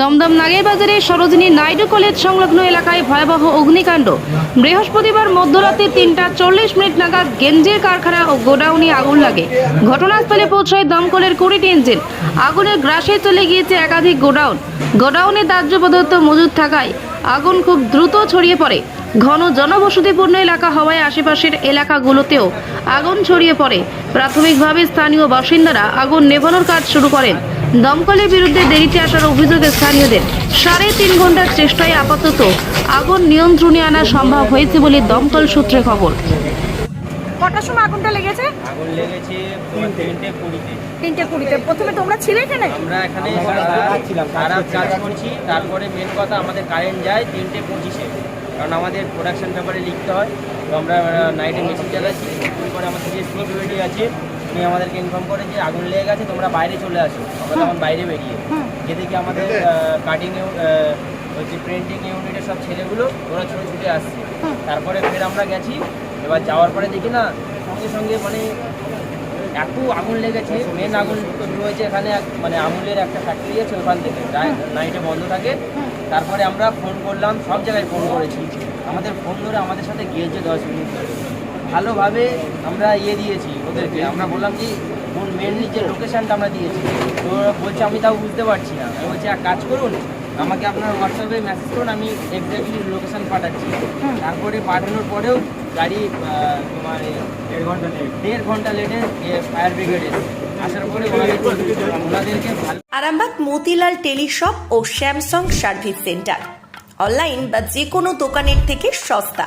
দমদম নাগেরবাজারের সরোজিনী নাইডু কলেজ সংলগ্ন এলাকায় ভয়াবহ অগ্নিকাণ্ড। বৃহস্পতিবার মধ্যরাতে তিনটা চল্লিশ মিনিট নাগাদ গেঞ্জের কারখানা ও গোডাউনে আগুন লাগে। ঘটনাস্থলে পৌঁছায় দমকলের কুড়িটি ইঞ্জিন। আগুনের গ্রাসে চলে গিয়েছে একাধিক গোডাউন। গোডাউনে দাহ্য পদার্থ মজুদ থাকায় আগুন খুব দ্রুত ছড়িয়ে পড়ে। ঘন জনবসতিপূর্ণ এলাকা হওয়ায় আশেপাশের এলাকাগুলোতেও আগুন ছড়িয়ে পড়ে। প্রাথমিকভাবে স্থানীয় বাসিন্দারা আগুন নেভানোর কাজ শুরু করেন। দমকলের বিরুদ্ধে দেরিতে আসার অভিযোগ স্থানীয়দের সাড়ে তিন ঘণ্টার চেষ্টায় আপাতত আগুন নিয়ন্ত্রণে আনা সম্ভব হয়েছে বলে দমকল সূত্রে খবর। কটার সময় আগুনটা লেগেছে? আগুন লেগেছে তিনটে কুড়িতে। তিনটে কুড়িতে। প্রথমে তোমরা ছিলে এখানে? আমরা এখানে কাজ করছি। তারপরে মেন কথা আমাদের কারেন্ট যায় তিনটে পঁচিশে। কারণ আমাদের প্রোডাকশন ব্যাপারে লিখতে হয়। তো আমরা নাইটে মেশিন চালাচ্ছি। তারপরে আমাদের যে সিকিউরিটি আছে উনি আমাদেরকে ইনফর্ম করে যে আগুন লেগে গেছে তোমরা বাইরে চলে আসো। আমরা তখন বাইরে বেরিয়ে যে দেখি আমাদের কাটিং হচ্ছে প্রিন্টিং ইউনিটের সব ছেলেগুলো ওরা ছুটে ছুটে আসছে। তারপরে ফের আমরা গেছি। এবার যাওয়ার পরে দেখি না সঙ্গে সঙ্গে মানে এত আগুন লেগেছে। মেন আগুন শুরু হয়েছে এখানে এক- মানে আমুলের একটা ফ্যাক্টরি আছে ওখান থেকে। নাইটে বন্ধ থাকে। তারপরে আমরা ফোন করলাম সব জায়গায় ফোন করেছি। আমাদের ফোন ধরে আমাদের সাথে গিয়েছে দশ মিনিট ধরে। ভালোভাবে আমরা ইয়ে দিয়েছি ওদেরকে। আমরা বললাম যে কোন মেনলি যে লোকেশানটা আমরা দিয়েছি তো বলছে আমি তাও বুঝতে পারছি না। আমি বলছি এক কাজ করুন আমাকে আপনার হোয়াটসঅ্যাপে মেসেজ করুন আমি এক্স্যাক্টলি লোকেশান পাঠাচ্ছি। তারপরে পাঠানোর পরেও গাড়ি তোমার দেড় ঘণ্টা লেট দেড় ঘণ্টা লেটে ফায়ার ব্রিগেড এসে আসার পরে ওনাদেরকে ভালো আরামবাগ মতিলাল টেলিশপ ও স্যামসাং সার্ভিস সেন্টার। অনলাইন বা যে কোনো দোকানের থেকে সস্তা।